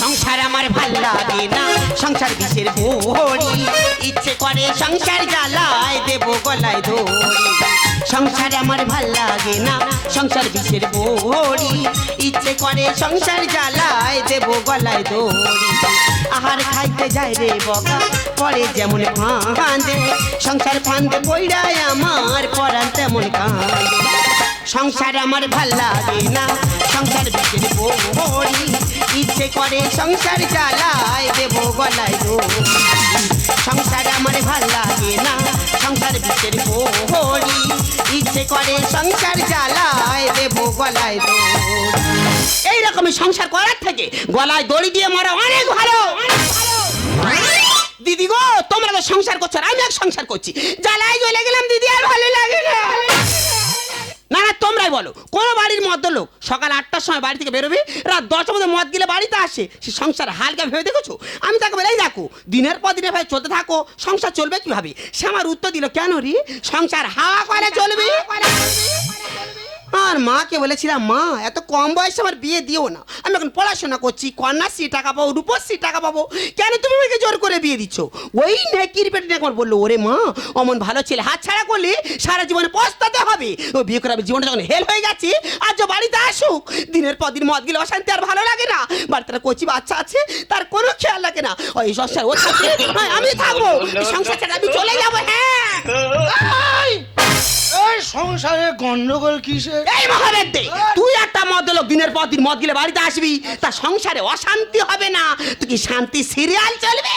সংসার আমার ভালো লাগে না, সংসার বিষের বড়ি ইচ্ছে করে সংসার জ্বালায় দেব গলায় দড়ি। সংসার আমার ভালো লাগে না, সংসার বিষের বড়ি ইচ্ছে করে সংসার জ্বালায় দেব গলায় দড়ি। আহার খাইতে যায় রে বগা পরে যেমন ফাঁদে সংসার ফান্দে বইরায় আমার পরান তেমন কাঁদে। সংসার আমার ভালো লাগে না, সংসার বিচের বড়ি ইচ্ছে করে সংসার জ্বালায়, দেব গলায় সংসার আমার ভালো লাগে না, সংসার বিচের বড়ি ইচ্ছে করে সংসার জ্বালায়, দেব গলায় দড়ি এইরকমই সংসার করার থেকে গলায় দড়ি দিয়ে মরা অনেক ভালো। দিদি গো, তোমরা তো সংসার করছ আমি এক সংসার করছি। জ্বালায় জ্বলে গেলাম দিদি, আর ভালো লাগে না। না না, তোমরাই বলো, কোন বাড়ির মদ্য লোক সকাল আটটার সময় বাড়ি থেকে বেরোবে, রাত দশটার মধ্যে মদ গিলে বাড়িতে আসে, সে সংসার হালকা ভেবে দেখেছ? আমি তাকে বলে, "এই দেখো, দিনের পর দিনে ভাই চলতে থাকো, সংসার চলবে কীভাবে? সে আমার উত্তর দিল, কেন রে? সংসার হাওয়া করে চলবে। আর মাকে বলেছিলাম মা এত কম বয়সে আমার বিয়ে দিও না। আমি এখন পড়াশোনা করছি কন্যাশ্রী টাকা পাবো রূপশ্রী টাকা পাবো। কেন তুমি আমাকে জোর করে বিয়ে দিচ্ছ? ওই নেকির পেটে একবার বলল ওরে মা অমন ভালো ছেলে। হাত ছাড়া করলে সারা জীবনে পস্তাতে হবে। ও বিয়ে করে আমি জীবনটা যখন হেল হয়ে গেছে আজ ও বাড়িতে আসুক। দিনের পর দিন মদ গেলে অশান্তি আর ভালো লাগে না। বাড়িতে একটা কচি বাচ্চা আছে তার কোনো খেয়াল লাগে না। ওই সংসার ও থাকবে হ্যাঁ, আমি থাকব। সংসার ছেড়ে আমি চলে যাব হ্যাঁ। সংসারে গন্ডগোল কিসে এই মহাবেদ দে তুই একটা মদ লোক দিনের পর দিন মদ গিলে বাড়িতে আসবি তা সংসারে অশান্তি হবে না। তুই কি শান্তি সিরিয়াল চলবে?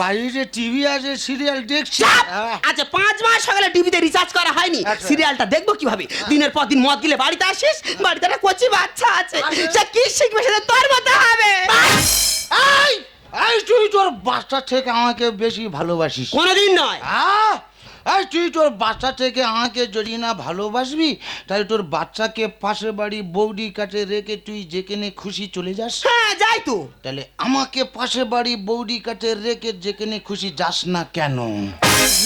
বাইরে টিভি আছে সিরিয়াল দেখছি। চাপ! আচ্ছা পাঁচ মাস সকালে টিভিতে রিচার্জ করা হয়নি। আচ্ছা। সিরিয়ালটা দেখব কীভাবে? দিনের পর দিন মদ গিলে বাড়িতে আসিস বাড়িতে একটা কচি বাচ্চা আছে। সে কি শিখবে সেটা তোর মতো হবে। এই এই তুই তোর বাচ্চা থেকে আমাকে বেশি ভালোবাসিস। কোনোদিন নয়। আহ, এই তুই তোর বাচ্চা থেকে আমাকে যদি না ভালোবাসবি তাহলে তোর বাচ্চাকে পাশে বাড়ি বৌদি কাছে রেখে তুই যেখানে খুশি চলে যাস। হ্যাঁ যাই তো। তাহলে আমাকে পাশে বাড়ি বৌদি কাছে রেখে যেখানে খুশি যাস না কেন?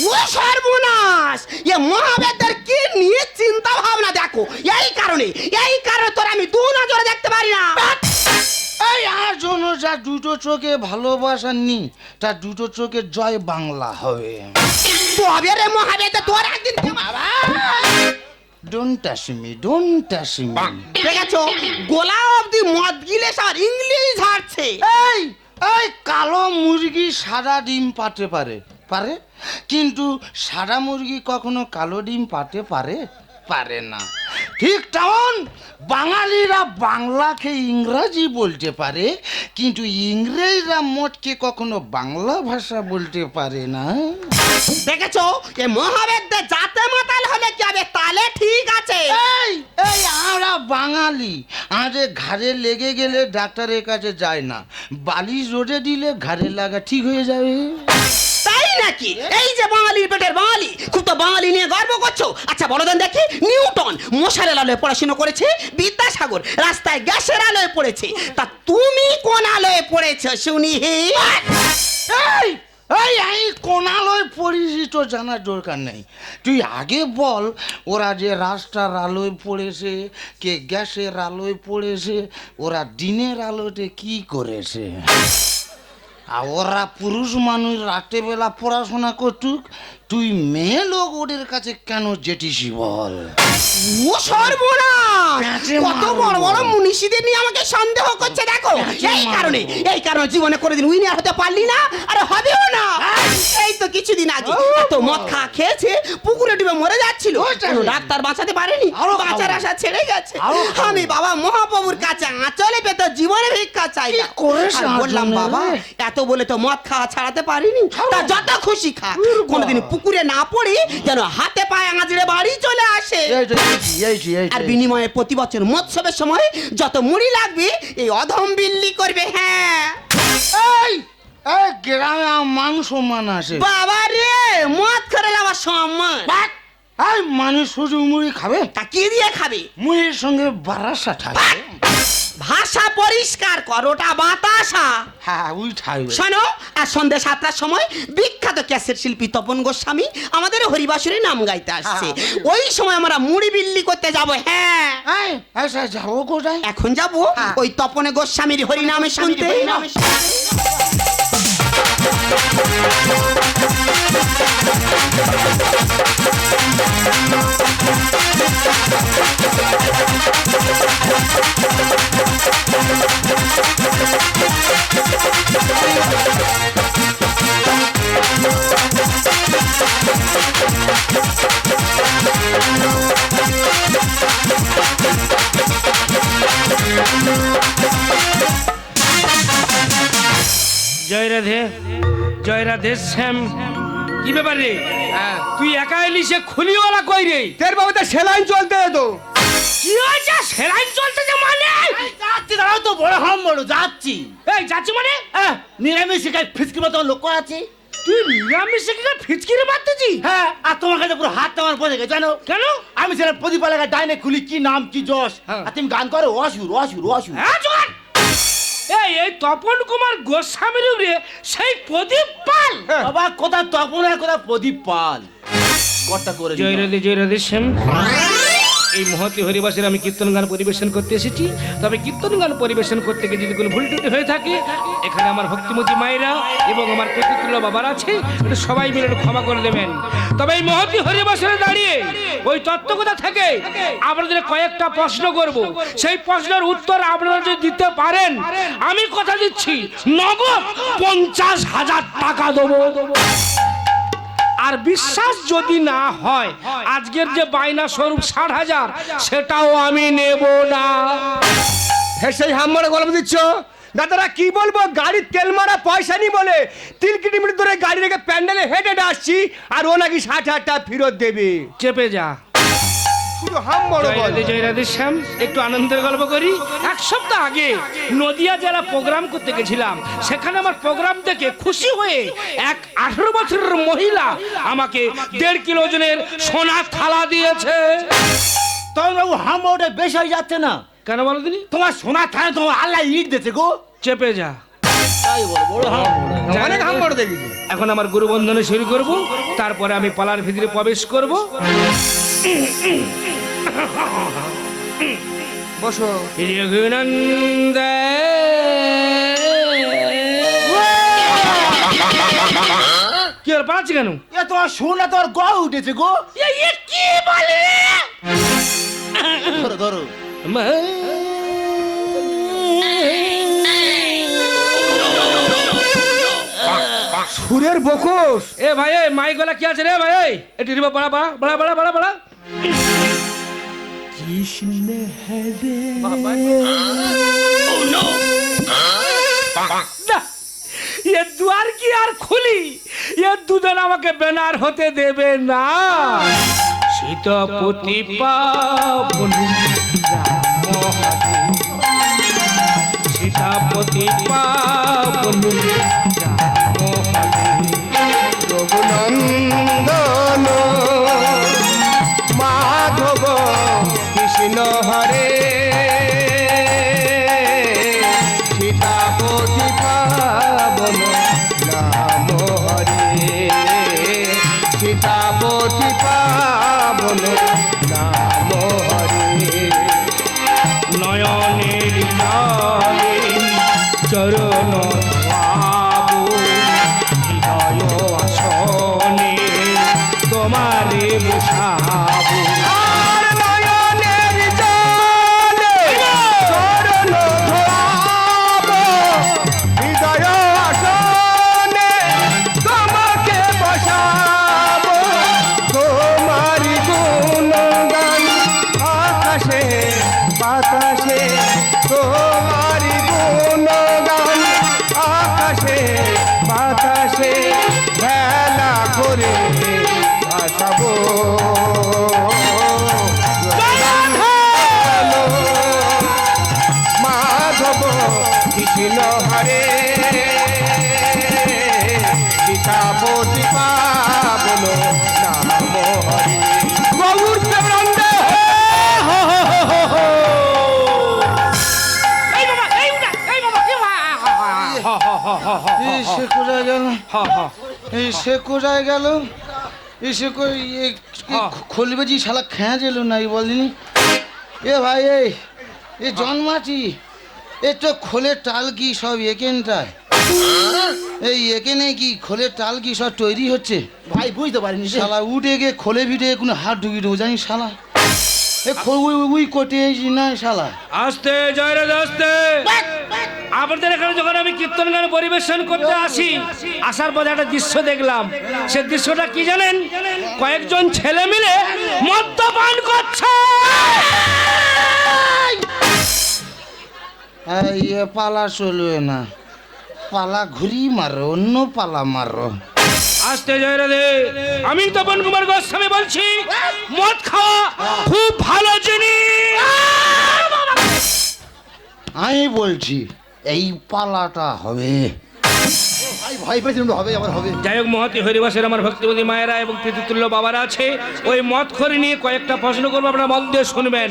ও সর্বনাশ! এ মহাবেদের কি নিয়ে চিন্তা ভাবনা দেখো? এই কারণে এই কারণে তোর আমি দু নজরে দেখতে পারি না। এই আর জন্য যা দুটো চোখে ভালোবাসা নি তা দুটো চোখে জয় বাংলা হবে। তবে রে মহাবেদে তোর একদিন don't touch me don't touch me দেখেছ? গোলা অব্দি মদ গিলে সব ইংলিশ ঝাড়ছে এই এই কালো মুরগি সাদা ডিম পাতে পারে। পারে? কিন্তু সাদা মুরগি কখনো কালো ডিম পাতে পারে? পারে না। ঠিক তেমন বাঙালিরা বাংলাকে ইংরাজি বলতে পারে কিন্তু ইংরেজরা মোটকে কখনো বাংলা ভাষা বলতে পারে না। দেখেছ? এ মহাবেদে যাতে মাতাল হলে কি হবে তালে ঠিক আছে। এই এই আমরা বাঙালি আমাদের ঘাড়ে লেগে গেলে ডাক্তারের কাছে যায় না। বালিশ রোদে দিলে ঘাড়ে লাগা ঠিক হয়ে যাবে। নাকি? এই যে বাঙালির পেটের বাঙালি খুব তো বাঙালি নিয়ে গর্ব করছ। আচ্ছা বলো দেন দেখি, নিউটন মশারের আলোয় পড়াশোনা করেছে, বিদ্যাসাগর রাস্তায় গ্যাসের আলোয় পড়েছে। তা তুমি কোন আলোয় পড়েছো শুনি এই এই আমি কোনালয় পড়েছি তো জানার দরকার নেই। তুই আগে বল, ওরা যে রাস্তার আলোয় পড়েছে, কে গ্যাসের আলোয় পড়েছে, ওরা দিনের আলোতে কি করেছে? আর ওরা পুরুষ মানুষ রাত্রেবেলা পড়াশোনা করতুক তুই মেয়ে লোক ওদের কাছে কেন যেটিসি বল? ও সর্বনাশ! কত বড় বড় মুনিষীদের নিয়ে আমাকে সন্দেহ করছে দেখো। এই কারণে এই কারণে জীবনে কোনোদিন উইনার হতে পারলি না আরে হবেও না। এই তো কিছুদিন আগে এত মদ খা খেয়েছে পুকুরে ডুবে মরে যাচ্ছিল। ডাক্তার বাঁচাতে পারেনি আরও বাঁচার আশা ছেড়ে গেছে। আমি বাবা মহাপ্রভুর কাছে আঁচলে পেত জীবনে ভিক্ষা চাই বললাম বাবা এত বলে তো মদ খাওয়া ছাড়াতে পারিনি তা যত খুশি খা। কোনোদিন পুকুরে না পড়ে যেন হাতে পায়ে আঁচড়ে বাড়ি চলে আসে। আর বিনিময়ে প্রতি বছর মৎসবের সময় যত মুড়ি লাগবে এই অধম বিল্লি করবে হ্যাঁ। এই এই গ্রামে মান সম্মান আছে। বাবা রে মদ করে আমার সম্মান। এই মানুষ শুধু মুড়ি খাবে? তা কি দিয়ে খাবে? মুড়ির সঙ্গে বারাসা থাকে। ভাষা পরিষ্কার করোটা বাতাসা। হ্যাঁ উঠাইবে শোনো আর সন্ধ্যে সাতটার সময় বিখ্যাত ক্যাসেট শিল্পী তপন গোস্বামী আমাদের হরিবাসুরে নাম গাইতে আসছে। ওই সময় আমরা মুড়ি বিল্লি করতে যাব হ্যাঁ। হ্যাঁ যাব কোথায়? এখন যাব হ্যাঁ। ওই তপনে গোস্বামীর হরিনামে শুনতে। Thank জয় রাধে জয় রাধে শ্যাম। কি ব্যাপার রে? হ্যাঁ। তুই একা এলি সে খুলিওয়ালা কই রে? তোর বাবা বাবুতে সেলাইন চলতে তো কি হয়েছে সেলাইন চলতেছে মানে? যাচ্ছি দাঁড়াও তো বড় হাম বড় যাচ্ছি। এই যাচ্ছি মানে? হ্যাঁ নিরামিষ শিকায় ফিসকি মতো লক্ষ্য আছে? তুই নিরামিষ কি করে ফিচকিরি মারতেছি হ্যাঁ আর তোমার কাছে পুরো হাত আমার পড়ে গেছে জানো? কেন? আমি সেটা প্রদীপ এলাকায় ডাইনে খুলি কি নাম কি যশ? হ্যাঁ। আর তুমি গান করো অসুর অসুর অসুর হ্যাঁ এই এই তপন কুমার গোস্বামীর উপরে সেই প্রদীপ পাল। বাবা কোথা তপন আর কোথা প্রদীপ পাল? কটা করে জয় রাধে জয় রাধে শ্যাম এই মহতি হরিবাসের আমি কীর্তন গান পরিবেশন করতে এসেছি। তবে কীর্তন গান পরিবেশন করতে গিয়ে যদি কোনো ভুল টুটি হয়ে থাকে, এখানে আমার ভক্তিমতী মায়েরা এবং আমার প্রতিতুল্য বাবার আছে সবাই মিলে ক্ষমা করে দেবেন। তবে এই মহতি হরিবাসরে দাঁড়িয়ে ওই তত্ত্বকথা থেকে আপনাদের কয়েকটা প্রশ্ন করব। সেই প্রশ্নের উত্তর আপনারা যদি দিতে পারেন, আমি কথা দিচ্ছি, নগদ পঞ্চাশ হাজার টাকা দেবো। আর বিশ্বাস যদি না হয় আজকের যে বায়না স্বরূপ ষাট হাজার সেটাও আমি নেব না। হ্যাঁ সেই হাম্মারে গল্প দিচ্ছ? দাদারা কি বলব? গাড়ির তেল মারা পয়সা নি বলে তিন কিলোমিটার ধরে গাড়ি রেখে প্যান্ডেলে হেঁটে হেঁটে আসছি আর ও নাকি ষাট হাজার টাকা ফেরত দেবে। চেপে যা। শুধু বল জয় রাধে শ্যাম। একটু আনন্দের গল্প করি? এক সপ্তাহ আগে নদিয়া প্রোগ্রাম করতে গেছিলাম। সেখানে আমার প্রোগ্রাম দেখে খুশি হয়ে এক আঠারো বছরের মহিলা আমাকে দেড় কিলো ওজনের সোনার থালা দিয়েছে। বাবু হাম ওটা বেশ হয়ে যাচ্ছে না। কেন বলো তোমার সোনা থানে তোমার আল্লাহ ইট দিতে গো। চেপে যা। হাম এখন আমার গুরু বন্ধনে শুরু করব। তারপরে আমি পালার ভিতরে প্রবেশ করব। বসো। রঘুনন্দ কি আর পাচ্ছি কেন? এ তোমার সোনা তোর গ উঠেছে গো। কি বলে? ধরো ধরো। সুরের বকস। এ ভাই এ মাই গলা কি আছে রে ভাই? এই এটি রিবা বাড়া বড়া বাড়া বাড়া বাড়া বাড়া না, এ দুয়ার কি আর খুলি? এ দুজন আমাকে বেনার হতে দেবে না। সীতাপতি পাবন সীতাপতি পাবন রঘুনন্দন মাধব কৃষ্ণ হরে এই সে কোথায় গেল? হ হ। এই সে কোথায় গেল? এই সে। খুলবে জি শালা খেঁচ এলো নাই বলিনি? এ ভাই এই এ জন্মাছি এ তো খোলের টাল কি সব এখানটায় এই এখানে কি খোলের টাল কি সব তৈরি হচ্ছে? ভাই বুঝতে পারিনি শালা উঠে গিয়ে খোলে ভিটে কোনো হাত ঢুকিয়ে দেবো জানি শালা? এ খোল উই উই কোটে না শালা। আস্তে জয়রাজ আস্তে। আপনাদের এখানে যখন আমি কীর্তন গান পরিবেশন করতে আসি আসার পরে একটা দৃশ্য দেখলাম। সে দৃশ্যটা কি জানেন? কয়েকজন ছেলে মিলে মদ্যপান করছে। এ পালা চলবে না। পালা ঘুরি মারো অন্য পালা মারো। আস্তে জয়রাধে আমি তপন কুমার গোস্বামী বলছি মদ খাওয়া খুব ভালো জিনিস। আমি বলছি এই পালাটা হবে। ভাই পেয়েছিলাম হবে আমার হবে। যাই হোক মহতি হরিবাসের আমার ভক্তিপতি মায়েরা এবং পিতৃতুল্য বাবারা আছে ওই মদ খড়ি নিয়ে কয়েকটা প্রশ্ন করব আপনারা মন দিয়ে শুনবেন।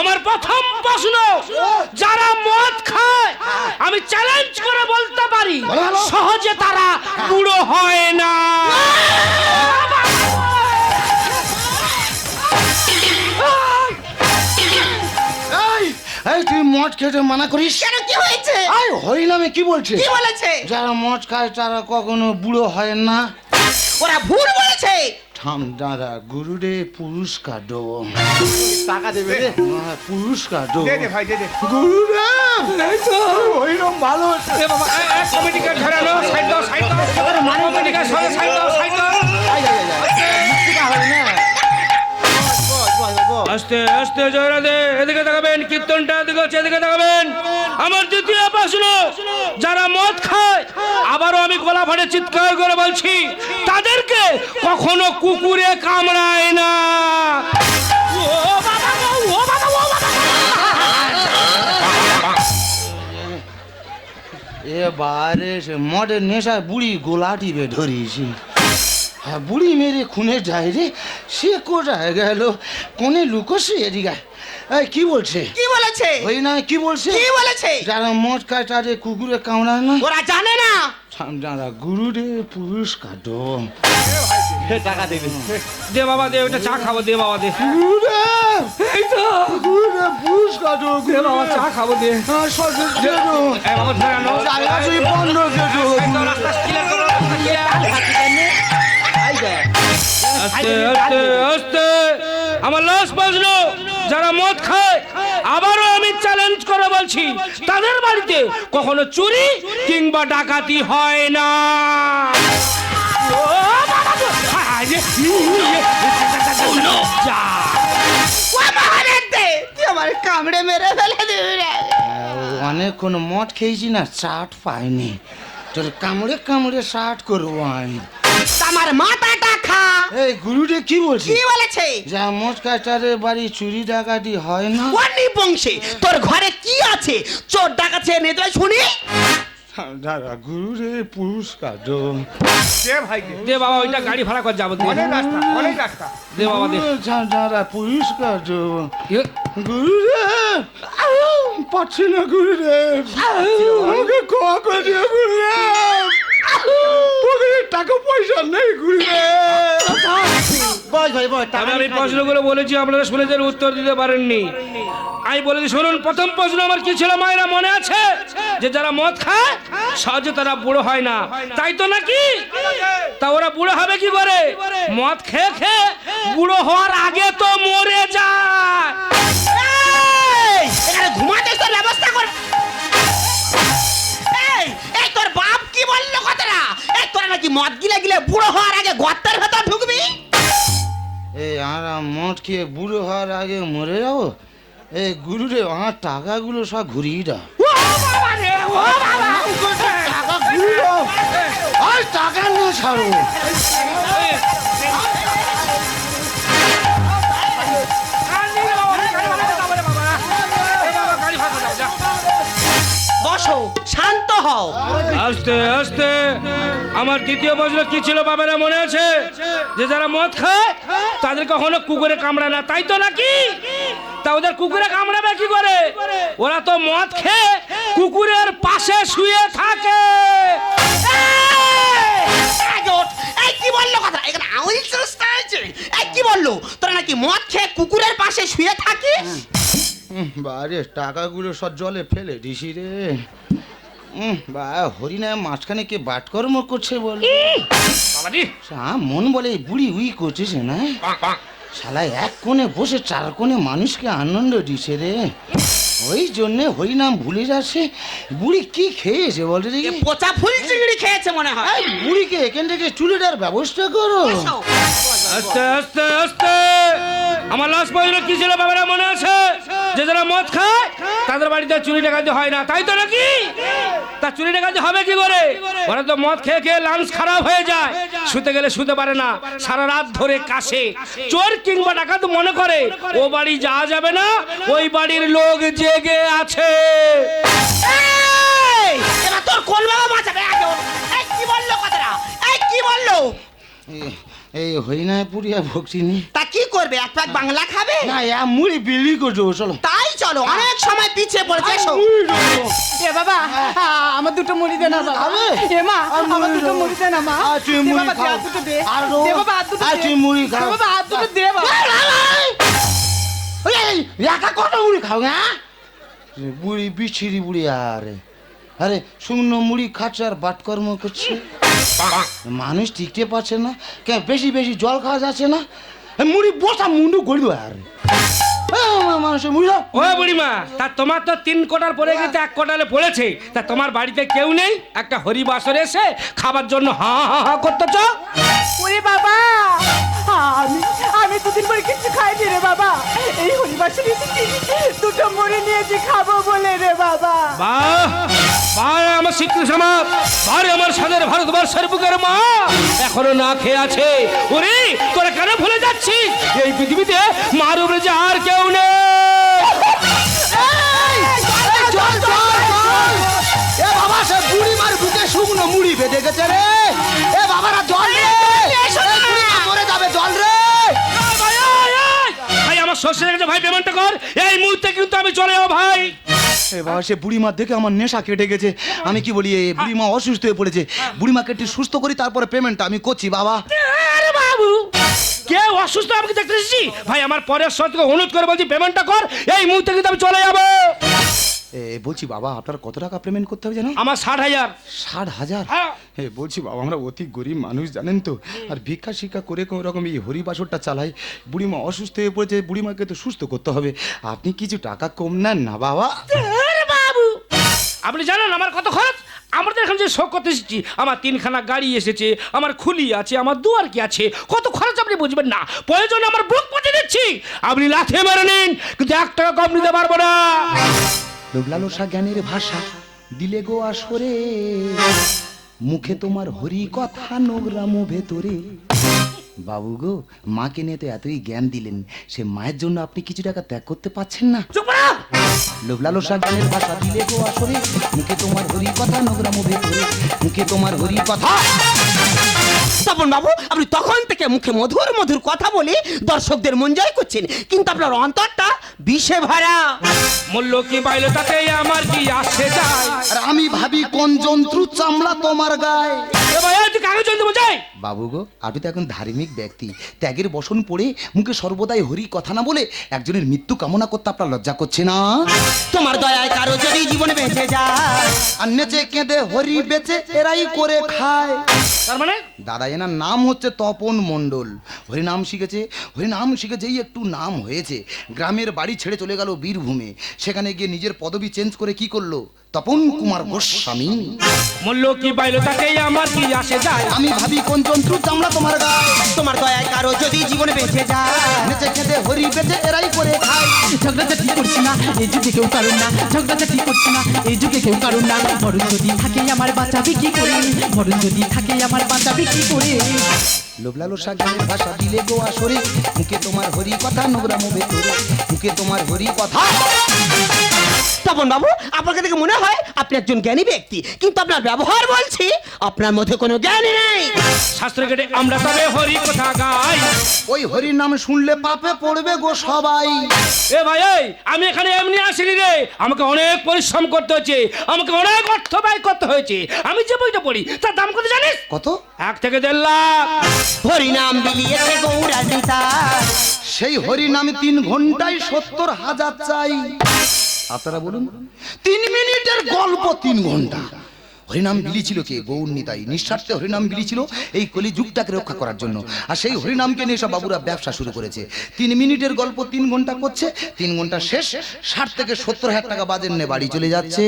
আমার প্রথম প্রশ্ন যারা মদ খায় আমি চ্যালেঞ্জ করে বলতে পারি সহজে তারা বুড়ো হয় না! এই এই তুই মদ খেতে মানা করিস? কেন কি হয়েছে? আই হরিনামে কি বলছে? কি বলেছে? যারা মদ খায় তারা কখনো বুড়ো হয় না। ওরা ভুল বলেছে। থাম দাদা গুরুরে পুরস্কার দেবো। টাকা দেবে রে। পুরস্কার দেবো। দে দে ভাই দে দে। গুরুরে! ওইরকম ভালো এ বাবা, কমিটিকে ধরানো, সাইড দাও, সাইড দাও। কমিটিকে সরে সাইড দাও, সাইড দাও। আস্তে আস্তে জয়রাধে এদিকে তাকাবেন কীর্তনটা এদিকে হচ্ছে এদিকে তাকাবেন। আমার দ্বিতীয় প্রশ্ন যারা মদ খায় আবারও আমি গলা ফাটে চিৎকার করে বলছি তাদেরকে কখনো কুকুরে কামড়ায় না। ও বাবা গো, ও বাবা, ও বাবা। এবারে সে মদের নেশায় বুড়ি গোলা টিপে ধরিয়েছি। বুড়ি মেরে খুনে যায় রে সে কোথায় গেল? কোনে লুকোছে এদিকে? এই কি বলছে? কি বলেছে? ওই না কি বলছে? কি বলেছে? যারা মদ খায় তাদের কুকুরে কামড়ায় না? ওরা জানে না। যারা গুরুরে পুরস্কার দো টাকা দেবে। দে বাবা দে ওটা চা খাব দে বাবা দে। গুরুরে এই তো। গুরুরে পুরস্কার দো দে বাবা চা খাব দে। হ্যাঁ সরকার দে বাবা ধরে আনো। জায়গা তুই বন্ধ দে দো রাস্তা clear করো, আস্তে আস্তে আস্তে। আমার লাস্ট প্রশ্ন যারা মদ খায় আবারও আমি চ্যালেঞ্জ করে বলছি তাদের বাড়িতে কখনো চুরি কিংবা ডাকাতি হয় না! হায় কামড়ে মেরে ফেলে দিবি অনেকক্ষণ মদ খেয়েছি না চাট পাইনি। তোর কামড়ে কামড়ে চাট করব আমি। আমার মাথাটা খা এই গুরুরে কি বলছি কি বলেছে? যা মদ বাড়ি চুরি ডাকাতি হয় না। অনি বংশে তোর ঘরে কি আছে? চোর ডাকাছে এনে তো শুনি। দাদা গুরুরে পুরস্কার দো ভাই দে বাবা ওইটা গাড়ি ভাড়া করে যাব দে অনেক রাস্তা অনেক রাস্তা। দে বাবা দে। দাদা পুরস্কার দো এ, গুরুরে পাচ্ছি না গুরুরে আমাকে ক্ষমা করে দিও গুরুরে টাকা পয়সা নেই গুরুরে বস ভাই বস টাকা আমি আমি প্রশ্নগুলো বলেছি আপনারা শুনেছেন উত্তর দিতে পারেননি। আমি বলেছি শুনুন প্রথম প্রশ্ন আমার কি ছিল মায়েরা মনে আছে? যে যারা মদ খায় সহজে তারা বুড়ো হয় না। তাই তো নাকি? তা ওরা বুড়ো হবে কি করে? মদ খেয়ে খেয়ে বুড়ো হওয়ার আগে তো মরে যায়। নাকি মদ গিলে গিলে বুড়ো হওয়ার আগে গর্তের ভেতর ঢুকবি? এই আমরা মদ খেয়ে বুড়ো হওয়ার আগে মরে যাব? এই গুরু রে আমার টাকাগুলো সব ঘুরিয়ে দাও। ও বাবা রে, ও বাবা! টাকা ঘুরিয়ে দাও। আর টাকা নিয়ে ছাড়ো বসো শান্ত হও। আস্তে আস্তে। আমার দ্বিতীয় প্রশ্ন কি ছিল বাবারা মনে আছে? যে যারা মদ খায় তাদের কখনো কুকুরে কামড়ায় না। তাই তো নাকি? তা ওদের কুকুরে কামড়াবে কি করে? ওরা তো মদ খেয়ে কুকুরের পাশে শুয়ে থাকে। কি বলল কথা? এখানে আউল চুস্তা কি বলল? তোরা নাকি মদ খেয়ে কুকুরের পাশে শুয়ে থাকিস? বারে টাকাগুলো সব জলে ফেলে দিছি রে। উম, বা হরিণা মাঝখানে কে বাটকর্ম করছে বলে। মন বলে বুড়ি উই করছে না? শালা এক কোণে বসে চার কোণে মানুষকে আনন্দ দিছে রে। ওই জন্যে হরিনাম ভুলে যাচ্ছে। বুড়ি কি খেয়েছে বলতে দেখি। পচা ফুল চিংড়ি খেয়েছে মনে হয়। এই বুড়িকে এখান থেকে চুলেটার ব্যবস্থা করো। আস্তে আস্তে আস্তে। আমার লাস্ট পর্যন্ত কি ছিল বাবারা মনে আছে? যে যারা মদ খায় তাদের বাড়িতে চুরি ডাকাতি হয় না। তাই তো নাকি? তা চুরি ডাকাতি হবে কি করে? ওরা তো মদ খেয়ে খেয়ে লাঞ্চ খারাপ হয়ে যায়। শুতে গেলে শুতে পারে না। সারা রাত ধরে কাশে। চোর কিংবা ডাকাত মনে করে ও বাড়ি যাওয়া যাবে না ওই বাড়ির লোক জেগে আছে। এই, এবার তোর কোন বাবা বাঁচাবে আগে এই কি বলল কথাটা? এই কি বলল? এই হরিনায় পুরিয়া ভক্তিনি। তা কি করবে? এক প্যাক বাংলা খাবে? না ইয়া মুড়ি বিলি করছ চলো। তাই চলো অনেক সময় পিছিয়ে পড়েছে এসো। এ বাবা আমার দুটো মুড়ি দে না বাবা। এ মা আমার দুটো মুড়ি দে না মা। তুই মুড়ি। আর দুটো দে। আর দে বাবা আর দুটো তুই মুড়ি খাও। বাবা আর দুটো দে বাবা। ওই, এই, একা কত মুড়ি খাও হ্যাঁ? বুড়ি বিছিরি বুড়ি আরে। আরে শুকনো মুড়ি খাচ্ছে আর বাটকর্ম করছে। মানুষ টিকতে পারছে না কেন বেশি বেশি জল খাওয়া যাচ্ছে না? মুড়ি বসা মুন্ডু গড়ি আর। মানুষের মুড়ি। ও বুড়িমা তা তোমার তো তিন কোটার পড়ে গেছে এক কোটালে পড়েছে। তা তোমার বাড়িতে কেউ নেই? একটা হরিবাসর এসে খাবার জন্য হা হা হা করতেছ? ওরে বাবা! আমি আমি দুদিন পরে কিছু খাইনি রে বাবা। এই হরিবাসে দুটো মুড়ি নিয়েছি খাব বলে রে বাবা। বাহ বাহ আমার শিক্ষিত সমাজ বারে আমার সাদের ভারতবর্ষের বুকের মা। এখনও না খেয়ে আছে। ওরে তোরা কেন ভুলে যাচ্ছিস? এই পৃথিবীতে মার উপরে যে আর কেউ নেই। এ বাবা সে বুড়ি মার বুকে শুকনো মুড়ি বেঁধে গেছে রে। এ বাবারা জল রে ভাই কাছে ভাই পেমেন্টটা কর। এই মুহূর্তে কিন্তু আমি চলে যাব ভাই। এবার সে বুড়িমা দেখে আমার নেশা কেটে গেছে। আমি কি বলি এই বুড়িমা অসুস্থ হয়ে পড়েছে। বুড়িমাকে একটু সুস্থ করি তারপরে পেমেন্টটা আমি করছি বাবা। আরে বাবু কে অসুস্থ আমাকে দেখতে এসেছি? ভাই আমার পরের সত্যকে অনুরোধ করে বলছি পেমেন্টটা কর। এই মুহূর্তে কিন্তু আমি চলে যাব। এ বলছি বাবা আপনার কত টাকা পেমেন্ট করতে হবে জানো? আমার ষাট হাজার। ষাট হাজার? হ্যাঁ। এ বলছি বাবা আমরা অতি গরিব মানুষ জানেন তো? আর ভিক্ষা শিক্ষা করে কোনো রকম এই হরিবাসরটা চালাই বুড়িমা অসুস্থ হয়ে পড়েছে বুড়িমাকে তো সুস্থ করতে হবে। আপনি কিছু টাকা কম নেন না বাবা। বাবু। আপনি জানেন আমার কত খরচ? আমাদের এখানে যে শোক করতে এসেছি আমার তিনখানা গাড়ি এসেছে আমার খুলি আছে আমার দুয়ার কি আছে? কত খরচ আপনি বুঝবেন না। প্রয়োজন আমার বুক পচে দিচ্ছি। আপনি লাথে মেরে নিন কিন্তু এক টাকা কম নিতে পারব না। লোবলালসা জ্ঞানের ভাষা দিলে গো আসরে। মুখে তোমার হরি কথা নোংরামো ভেতরে। বাবু গো মাকে নিয়ে তো এতই জ্ঞান দিলেন সে মায়ের জন্য আপনি কিছু টাকা ত্যাগ করতে পাচ্ছেন না। লোবলালসা জ্ঞানের ভাষা দিলে গো আসরে। মুখে তোমার হরি কথা নোংরামো ভেতরে। মুখে তোমার হরি কথা। তপন বাবু আপনি তখন থেকে মুখে মধুর মধুর কথা বলে দর্শকদের মন জয় করছেন। কিন্তু আপনার অন্তরটা বিষে ভরা। মূল্য কি পাইলো তাতে আমার কি আসে যায়? আর আমি ভাবি কোন জন্তু চামড়া তোমার গায়ে? এ ভাই এই তুই কাগজ জানতে বোঝাই বাবু গো আপনি তো এখন ধার্মিক ব্যক্তি। ত্যাগের বসন পড়ে মুখে সর্বদাই হরি কথা না বলে একজনের মৃত্যু কামনা করতে আপনার লজ্জা করছে না? তোমার দয়ায় কারও যদি জীবনে বেঁচে যায়। আর নেচে কেঁদে হরি বেঁচে এরাই করে খায়। তার মানে? দাদা এনার নাম হচ্ছে তপন মণ্ডল। হরিনাম শিখেছে। হরিনাম শিখে যেই একটু নাম হয়েছে। গ্রামের বাড়ি ছেড়ে চলে গেল বীরভূমে। সেখানে গিয়ে নিজের পদবি চেঞ্জ করে কি করল? তপন কুমার গোস্বামী। মূল্য কি পাইলো তাতে আমার কি আসে যায়? আমি ভাবি কোন জন্তু চামড়া তোমার গায়ে? তোমার দয়ায় কারও যদি জীবনে বেঁচে যায়। নেচে কেঁদে হরি বেচে এরাই করে খায়। ঝগড়াঝাটি করছি না এই যুগে কেউ কারণ না। ঝগড়াঝাটি করছি না এই যুগে কেউ কারণ না। মরণ যদি থাকে আমার বাঁচাবে কি করে? মরণ যদি থাকে আমার বাঁচাবে কি করে? লোবলালো সাগরের ভাষা দিলে গো আসরে। মুখে তোমার হরি কথা নোংরা মুভে তোরে মুখে তোমার হরি কথা। তপন বাবু আপনাকে দেখে মনে হয় আপনি একজন জ্ঞানী ব্যক্তি। কিন্তু আপনার ব্যবহার বলছি আপনার মধ্যে কোনো জ্ঞানই নেই। শাস্ত্র কেটে আমরা তবে হরি কথা গাই। ওই হরির নাম শুনলে পাপে পড়বে গো সবাই। এ ভাই এই, আমি এখানে এমনি আসিনি রে। আমাকে অনেক পরিশ্রম করতে হয়েছে। আমাকে অনেক অর্থ ব্যয় করতে হয়েছে। আমি যে বইটা পড়ি তার দাম কত জানিস? কত? এক থেকে দেড় লাখ। হরি নাম বিলিয়েছে গৌরাজিতা সেই হরি নামে তিন ঘন্টায় সত্তর হাজার চাই। আপনারা বলুন। তিন মিনিটের গল্প তিন ঘণ্টা। হরিনাম বিলি ছিল কে? গৌর নিতাই। নিঃস্বার্থে হরিনাম বিলি ছিল এই কলি যুগটাকে রক্ষা করার জন্য। আর সেই হরিনামকে নিয়ে সব বাবুরা ব্যবসা শুরু করেছে। তিন মিনিটের গল্প তিন ঘণ্টা করছে। তিন ঘণ্টা শেষ। ষাট থেকে সত্তর হাজার টাকা বাজেন নে বাড়ি চলে যাচ্ছে।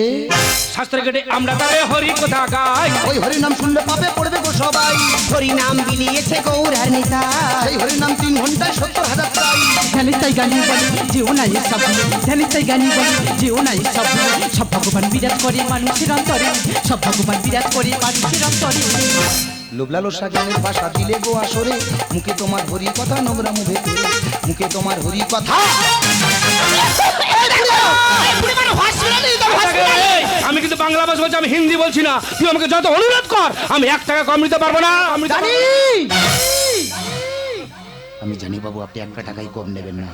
আমরা তবে হরি কথা গাই। ওই হরিনাম শুনলে পাপে পড়বে গো সবাই। হরি নাম বিলিয়েছে গৌরানিতা সেই হরিনাম তিন ঘন্টায় সত্তর হাজার চাই ধ্যানিতাই গানি বলে যেও না এসব ধ্যানিতাই গানি বলে যেও না এসব সব। ভগবান বিরাট করে মানুষের অন্তরে। সব ভগবান বিরাট করে মানুষের অন্তরে লোবলালো সাগরের ভাষা দিলে গো আসরে। মুখে তোমার হরি কথা নোংরা মুখে মুখে তোমার হরি কথা আমি কিন্তু বাংলা ভাষা বলছি আমি হিন্দি বলছি না। তুই আমাকে যত অনুরোধ কর আমি এক টাকা কম দিতে পারব না। আমি জানি। আমি জানি বাবু আপনি একটা টাকাই কম নেবেন না।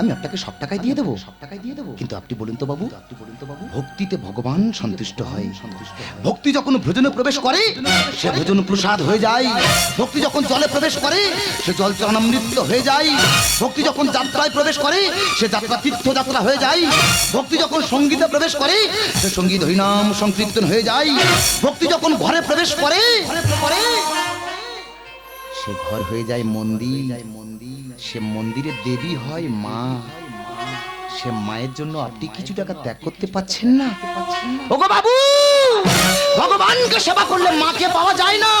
আমি আপনাকে সব টাকায় দিয়ে দেবো। সব টাকায় দিয়ে দেবো। কিন্তু আপনি বলুন তো বাবু আপনি বলুন তো বাবু ভক্তিতে ভগবান সন্তুষ্ট হয়। সন্তুষ্ট ভক্তি যখন ভোজনে প্রবেশ করে সে ভোজন প্রসাদ হয়ে যায়। ভক্তি যখন জলে প্রবেশ করে সে জল চরণামৃত হয়ে যায়। ভক্তি যখন যাত্রায় প্রবেশ করে সে যাত্রা তীর্থযাত্রা হয়ে যায়। ভক্তি যখন সঙ্গীতে প্রবেশ করে সে সংগীত হরিনাম সংকীর্তন হয়ে যায়। ভক্তি যখন ঘরে প্রবেশ করে করে সে ঘর হয়ে যায় মন্দির। মন্দির সে মন্দিরের দেবী হয় মা। সে মায়ের জন্য আপনি কিছু টাকা ত্যাগ করতে পাচ্ছেন না। ওগো বাবু! ভগবানকে সেবা করলে মাকে পাওয়া যায় না।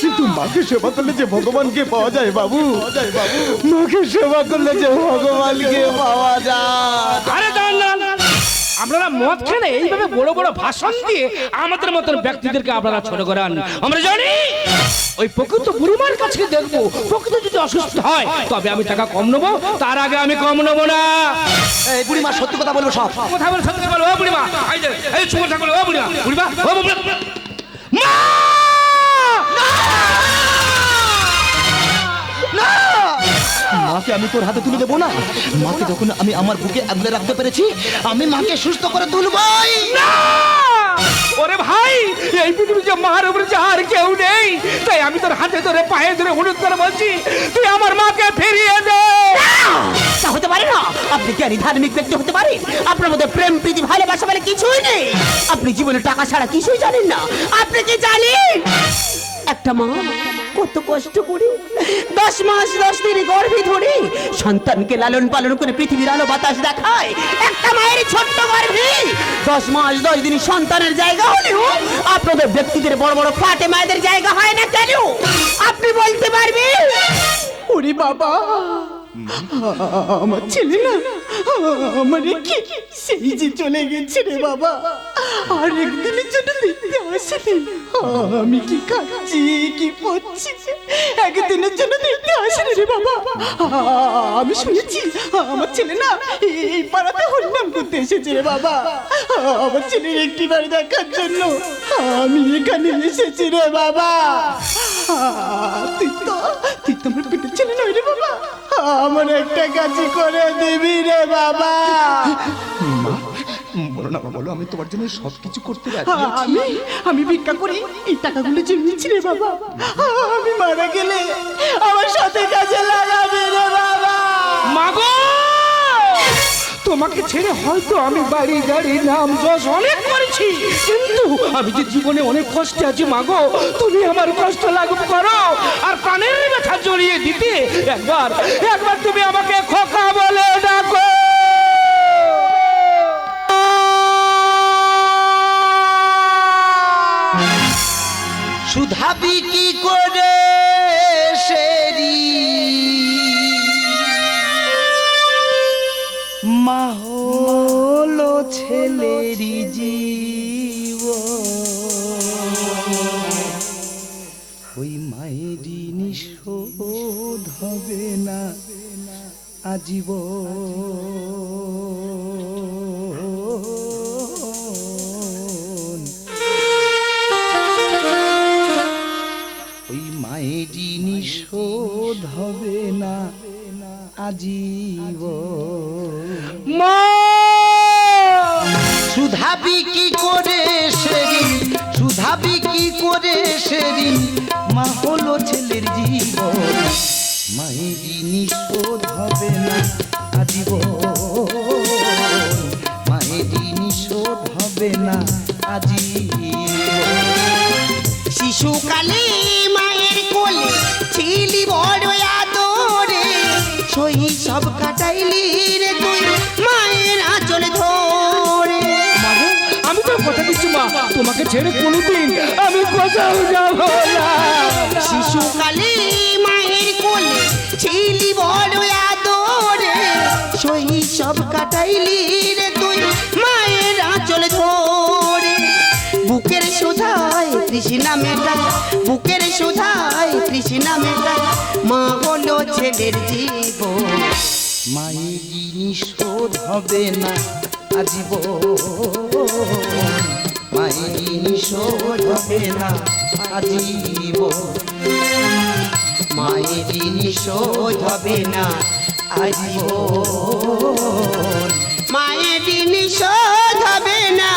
কিন্তু মাকে সেবা করলে যে ভগবানকে পাওয়া যায় বাবু। মাকে সেবা করলে যে ভগবানকে পাওয়া যায়। আপনারা মদ খেলে এইভাবে বড় বড় ভাষণ দিয়ে আমাদের মতন ব্যক্তিদেরকে আপনারা ছোট করান। আমরা জানি ওই প্রকৃত বুড়িমার কাছে দেখব প্রকৃত যদি অসুস্থ হয় তবে আমি টাকা কম নেব তার আগে আমি কম নেব না। বুড়িমা সত্যি কথা বলব সব। কথা বলে সত্যি কথা বলব বুড়িমা। এই চুপ ও বুড়িমা। বুড়িমা। মা! মাকে আমি তোর হাতে তুলে দেবো না? মাকে যখন আমি আমার বুকে আগলে রাখতে পেরেছি আমি মাকে সুস্থ করে তুলবই। না! ওরে ভাই এই পৃথিবীতে মার উপরে যে আর কেউ নেই। তাই আমি তোর হাতে ধরে পায়ে ধরে অনুরোধ করে বলছি তুই আমার মাকে ফিরিয়ে দে। তা হতে পারে না। আপনি জ্ঞানী ধার্মিক ব্যক্তি হতে পারেন? আপনার মধ্যে প্রেম প্রীতি ভালোবাসা বলে কিছুই নেই। আপনি জীবনে টাকা ছাড়া কিছুই জানেন না। আপনি কি জানেন? একটা মা কত কষ্ট করে। দশ মাস, দশ দিন গর্ভে ধরে সন্তানকে লালন পালন করে পৃথিবীর আলো বাতাস দেখায়। একটা মায়ের ছোট্ট গর্ভে। দশ মাস, দশ দিন সন্তানের জায়গা হলেও আপনাদের ব্যক্তিদের বড় বড় ফ্ল্যাটে মায়েদের জায়গা হয় না কেন? আপনি বলতে পারবেন? ওরে বাবা, আমার ছেলে না, আমার রেখে সেই যে চলে গেছে রে বাবা। আর একদিনের জন্য দেখতে আসেনি আমি কি খাচ্ছি কি পড়ছি একদিনের জন্য দেখতে আসেনি রে বাবা আমি শুনেছি আমার ছেলে না এই পাড়াতে হরিনাম করতে এসেছে রে বাবা আমার ছেলের একটি বাড়ি দেখার জন্য আমি এখানে এসেছি রে বাবা তুই তো তুই তো আমার পেটের ছেলে নয় রে বাবা আমার একটা কাছে করে দিবি রে বাবা না বলো আমি তোমার জন্য সব কিছু করতে পারি আমি আমি ভিক্ষা করি এই টাকাগুলো জমিয়েছি রে বাবা। আমি মারা গেলে আমার সাথে কাজে লাগাবি রে বাবা। মাগো তোমাকে ছেড়ে হয়তো আমি বাড়ি গাড়ি নাম যশ অনেক করেছি। কিন্তু আমি যে জীবনে অনেক কষ্টে আছি মাগো তুমি আমার কষ্ট লাঘব করো। আর প্রাণের ব্যথা জড়িয়ে দিতে একবার একবার তুমি আমাকে খোকা বলে ডাকো। সুধাবি কি করে সেরি? মা হলো ছেলেরই জীব ওই মায়েরই নিষোধ হবে না আজীবন। মায়েরই নিষোধ হবে না আজীব মা! সুধাবি কি করে সেদিন? সুধাবি কি করে সেদিন? মা হলো ছেলের জীবন। মায়েরই নিষোধ হবে না আজীব মায়েরই নিষোধ হবে না আজীব শিশুকালে মায়ের কোলে ছিলি বড় আদরে শৈশব কাটাইলি রে তুই মায়ের আঁচল ধরে। আমি তো কথা দিচ্ছি মা তোমাকে ছেড়ে কোনোদিন আমি কোথাও যাব না। শিশুকালে মায়ের কোলে ছিলি বড় আদরে শৈশব কাটাইলি রে তুই তৃষ্ণা মেটাই বুকের সুধায় তৃষ্ণা মেটাই মা হলো ছেলের জীব মায়ের জিনিস হবে না আজীব মায়ের জিনিস হবে না আজীব মায়ের জিনিস হবে না আজীব মায়ের জিনিস হবে না